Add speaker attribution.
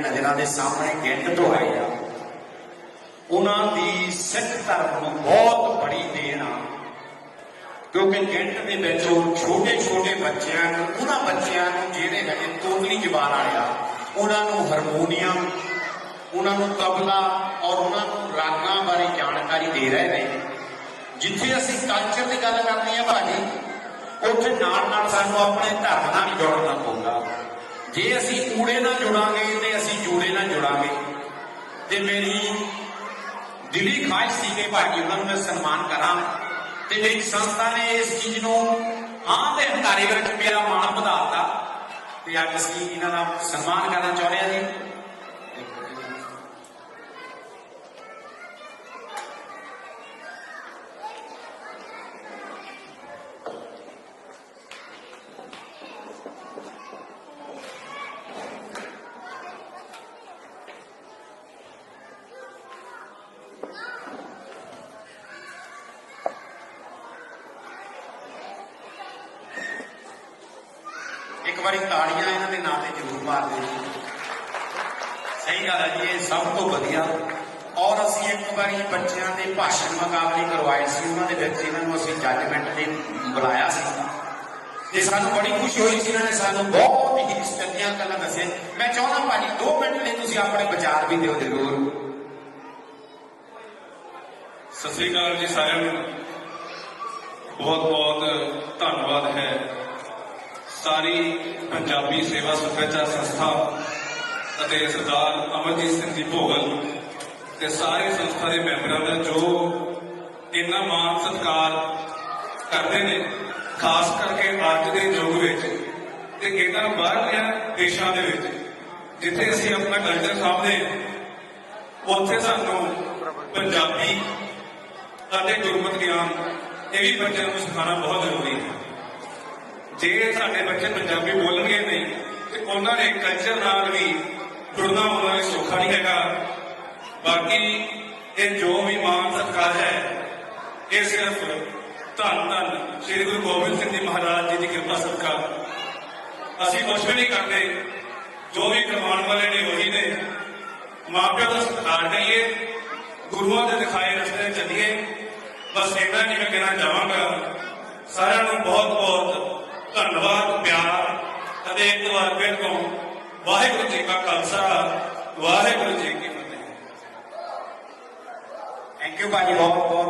Speaker 1: ਨਜ਼ਰਾਂ ਦੇ ਸਾਹਮਣੇ ਗਿੱਟ ਤੋਂ ਆਏ ਆ। ਉਹਨਾਂ ਦੀ ਸਿੱਖ ਧਰਮ ਨੂੰ ਬਹੁਤ ਬੜੀ ਦੇਣ ਆ। ਕਿਉਂਕਿ ਗਿੰਡ ਦੇ ਵਿੱਚ ਉਹ ਛੋਟੇ ਛੋਟੇ ਬੱਚਿਆਂ ਨੂੰ, ਉਹਨਾਂ ਬੱਚਿਆਂ ਨੂੰ ਜਿਹੜੇ ਹੈਗੇ ਤੋਤਲੀ ਜ਼ਬਾਨ ਵਾਲੇ ਉਹਨਾਂ ਨੂੰ ਹਾਰਮੋਨੀਅਮ, ਉਹਨਾਂ ਨੂੰ ਤਬਲਾ ਔਰ ਉਹਨਾਂ ਨੂੰ ਰਾਗਾਂ ਬਾਰੇ ਜਾਣਕਾਰੀ ਦੇ ਰਹੇ ਨੇ। ਜਿੱਥੇ ਅਸੀਂ ਕਲਚਰ ਦੀ ਗੱਲ ਕਰਦੇ ਆ ਭਾਜੀ, ਉੱਥੇ ਨਾਲ ਨਾਲ ਸਾਨੂੰ ਆਪਣੇ ਧਰਮ ਨਾਲ ਵੀ ਜੁੜਨਾ ਪਊਗਾ। ਜੇ ਅਸੀਂ ਊੜੇ ਨਾਲ ਜੁੜਾਂਗੇ ਨਾਲ ਜੁੜਾਂਗੇ। ਤੇ ਮੇਰੀ ਦਿਲੀ ਖਾਹਿਸ਼ ਸੀ ਕਿ ਭਾਈ ਉਹਨਾਂ ਨੂੰ ਮੈਂ ਸਨਮਾਨ ਕਰਾਂ ਤੇ ਮੇਰੀ ਸੰਸਥਾ ਨੇ ਇਸ ਚੀਜ਼ ਨੂੰ ਆਮ ਦੇ ਹੰਕਾਰੇ ਵਿੱਚ ਮੇਰਾ ਮਾਣ ਵਧਾਤਾ। ਤੇ ਅੱਜ ਅਸੀਂ ਇਹਨਾਂ ਦਾ ਸਨਮਾਨ ਕਰਨਾ ਚਾਹੁੰਦੇ ਹਾਂ ਜੀ। ਇੱਕ ਵਾਰੀ ਤਾੜੀਆਂ ਇਹਨਾਂ ਦੇ ਨਾਂ ਤੇ ਜ਼ਰੂਰ ਮਾਰ ਦਿਓ। ਸਹੀ ਗੱਲ ਹੈ ਜੀ, ਇਹ ਸਭ ਤੋਂ ਵਧੀਆ। ਔਰ ਅਸੀਂ ਇੱਕ ਵਾਰੀ ਬੱਚਿਆਂ ਦੇ ਭਾਸ਼ਣ ਮੁਕਾਬਲੇ ਕਰਵਾਏ ਸੀ, ਉਹਨਾਂ ਦੇ ਵਿੱਚ ਇਹਨਾਂ ਨੂੰ ਅਸੀਂ ਜੱਜਮੈਂਟ ਲਈ ਬੁਲਾਇਆ ਸੀ। ਤੇ ਸਾਨੂੰ ਬੜੀ ਖੁਸ਼ੀ ਹੋਈ ਸੀ, ਇਹਨਾਂ ਨੇ ਸਾਨੂੰ ਬਹੁਤ ਹੀ ਚੰਗੀਆਂ ਗੱਲਾਂ ਦੱਸੇ ਮੈਂ ਚਾਹੁੰਦਾ ਭਾਜੀ 2 ਮਿੰਟ ਲਈ ਤੁਸੀਂ ਆਪਣੇ ਵਿਚਾਰ ਵੀ ਦਿਓ ਜ਼ਰੂਰ।
Speaker 2: ਸਤਿ ਸ੍ਰੀ ਅਕਾਲ ਜੀ ਸਾਰਿਆਂ ਨੂੰ। ਬਹੁਤ ਬਹੁਤ ਧੰਨਵਾਦ ਹੈ। ਸਾਰੀ ਪੰਜਾਬੀ ਸੇਵਾ ਸੱਭਿਆਚਾਰ ਸੰਸਥਾ ਅਤੇ ਸਰਦਾਰ ਅਮਰਜੀਤ ਸਿੰਘ ਜੀ ਭੋਗਲ ਤੇ ਸਾਰੇ ਸੰਸਥਾ ਦੇ ਮੈਂਬਰਾਂ ਦਾ ਜੋ ਇੰਨਾ ਮਾਣ ਸਤਿਕਾਰ ਕਰਦੇ ਨੇ, ਖਾਸ ਕਰਕੇ ਅੱਜ ਦੇ ਯੁੱਗ ਵਿੱਚ ਤੇ ਇਹਨਾਂ ਬਾਹਰਲੀਆਂ ਦੇਸ਼ਾਂ ਦੇ ਵਿੱਚ, ਜਿੱਥੇ ਅਸੀਂ ਆਪਣਾ ਕਲਚਰ ਸਾਹਮਣੇ ਉੱਥੇ ਸਾਨੂੰ ਪੰਜਾਬੀ ਅਤੇ ਗੁਰਮਤਿ ਗਿਆਨ, ਇਹ ਵੀ ਬੱਚਿਆਂ ਨੂੰ ਸਿਖਾਉਣਾ ਬਹੁਤ ਜ਼ਰੂਰੀ ਜੇ ਸਾਡੇ ਬੱਚੇ ਪੰਜਾਬੀ ਬੋਲਣਗੇ ਨਹੀਂ, ਤੇ ਉਹਨਾਂ ਦੇ ਕਲਚਰ ਨਾਲ ਵੀ ਜੁੜਨਾ ਉਹਨਾਂ ਲਈ ਸੌਖਾ ਨਹੀਂ ਹੈਗਾ। ਬਾਕੀ ਇਹ ਜੋ ਵੀ ਮਾਨ ਸਤਿਕਾਰ ਹੈ, ਇਹ ਸਿਰਫ ਧੰਨ ਧੰਨ ਸ੍ਰੀ ਗੁਰੂ ਗੋਬਿੰਦ ਸਿੰਘ ਜੀ ਮਹਾਰਾਜ ਜੀ ਦੀ ਕਿਰਪਾ ਸਦਕਾ। ਅਸੀਂ ਕੁਝ ਵੀ ਨਹੀਂ ਕਰਦੇ, ਜੋ ਵੀ ਕਰਵਾਉਣ ਵਾਲੇ ਨੇ ਉਹੀ ਨੇ। ਮਾਪਿਆਂ ਦਾ ਸਤਿਕਾਰ ਕਰੀਏ, ਗੁਰੂਆਂ ਦੇ ਦਿਖਾਏ ਰਸਤੇ ਤੇ ਚੱਲੀਏ। ਬਸ ਇੰਨਾ ਨਹੀਂ ਮੈਂ ਕਹਿਣਾ ਚਾਹਾਂਗਾ, ਸਾਰਿਆਂ ਨੂੰ ਬਹੁਤ ਬਹੁਤ ਧੰਨਵਾਦ, ਪਿਆਰ ਅਤੇ ਇੱਕ ਵਾਰ ਫਿਰ ਤੋਂ ਵਾਹਿਗੁਰੂ ਜੀ ਕਾ ਖਾਲਸਾ, ਵਾਹਿਗੁਰੂ ਜੀ ਕੀ ਫਤਿਹ।
Speaker 1: ਥੈਂਕ ਯੂ ਭਾਜੀ ਬਹੁਤ ਬਹੁਤ